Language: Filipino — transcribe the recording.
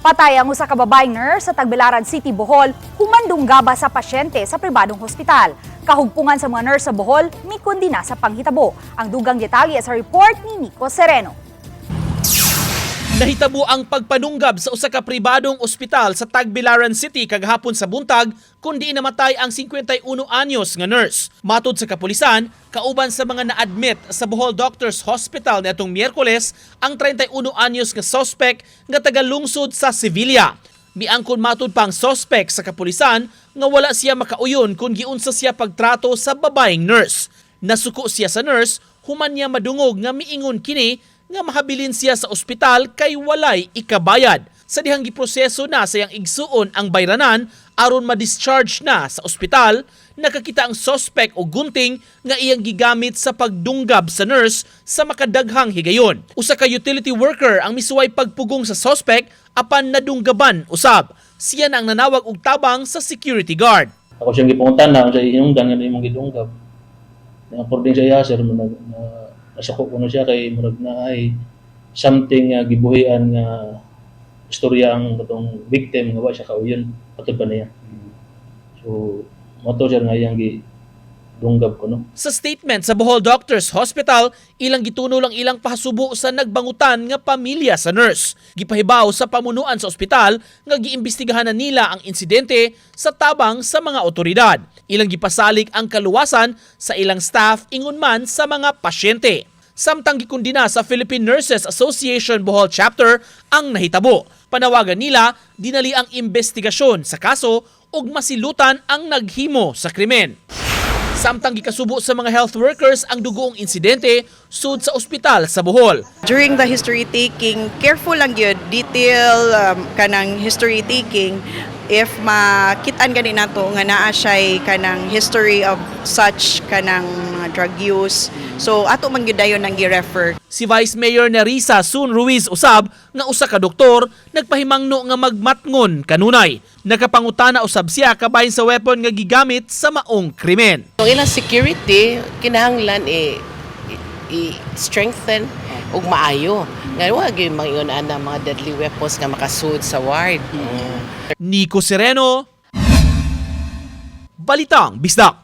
Patay ang usa ka babaeng nurse sa Tagbilaran City, Bohol, humandong gaba sa pasyente sa pribadong hospital. Kahugpungan sa mga nurse sa Bohol, may kondina sa panghitabo. Ang dugang detalye sa report ni Nico Sereno. Nahitabo ang pagpanunggab sa usa ka pribadong ospital sa Tagbilaran City kagahapon sa buntag kundi namatay ang 51 anyos nga nurse. Matod sa kapulisan, kauban sa mga na-admit sa Bohol Doctors Hospital netong Miyerkules ang 31 anyos nga suspect nga taga lungsod sa Sevilla. Miangkon matod pang suspect sa kapulisan nga wala siya makauyon kung giunsa siya pagtrato sa babaeng nurse. Nasuko siya sa nurse, human niya madungog nga miingon kini nga mahabilin siya sa ospital kay walay ikabayad. Sa dihang giproseso na sa igsuon ang bayranan aron ma-discharge na sa ospital, nakakita ang suspect o gunting nga iyang gigamit sa pagdunggab sa nurse sa makadaghang higayon. Usa ka utility worker ang misuway pagpugong sa suspect apan nadunggaban usab. Siya na ang nanawag og tabang sa security guard. Ako siyang gipungutan na sa inungdan nga imong gidunggab. Na according sa iya sir na, nasako ko siya kay murag na ay something nga gibuhian nga istorya ang katong victim nga wa siya kauyon patod pa niya. So mo to siya nga iyang gidunggab ko no. Sa statement sa Bohol Doctors Hospital, ilang gituno lang ilang pahasubo sa nagbangutan nga pamilya sa nurse. Gipahibaw sa pamunuan sa ospital nga giimbestigahan na nila ang insidente sa tabang sa mga otoridad. Ilang gipasalik ang kaluwasan sa ilang staff ingon man sa mga pasyente. Samtang gikundina sa Philippine Nurses Association Bohol Chapter ang nahitabo. Panawagan nila dinali ang investigasyon sa kaso ug masilutan ang naghimo sa krimen. Samtang gikasubo sa mga health workers ang dugoong insidente sud sa ospital sa Bohol. during the history taking careful lang yun detail um, kanang history taking if makitaan gani nato nga naa siya kanang history of such kanang mga drug use so ato man gyud dayon ang gi-refer Si Vice Mayor Nerissa Sun Ruiz usab nga usa ka doktor nagpahimangno nga magmatngon kanunay. Nakapangutana usab siya kabahin sa weapon nga gigamit sa maong krimen. Ang ilang security, kinahanglan i- i-strengthen ug maayo. Nga wag yung mga yun ana mga deadly weapons nga makasud sa ward. Nico Sereno, Balitang Bisdak.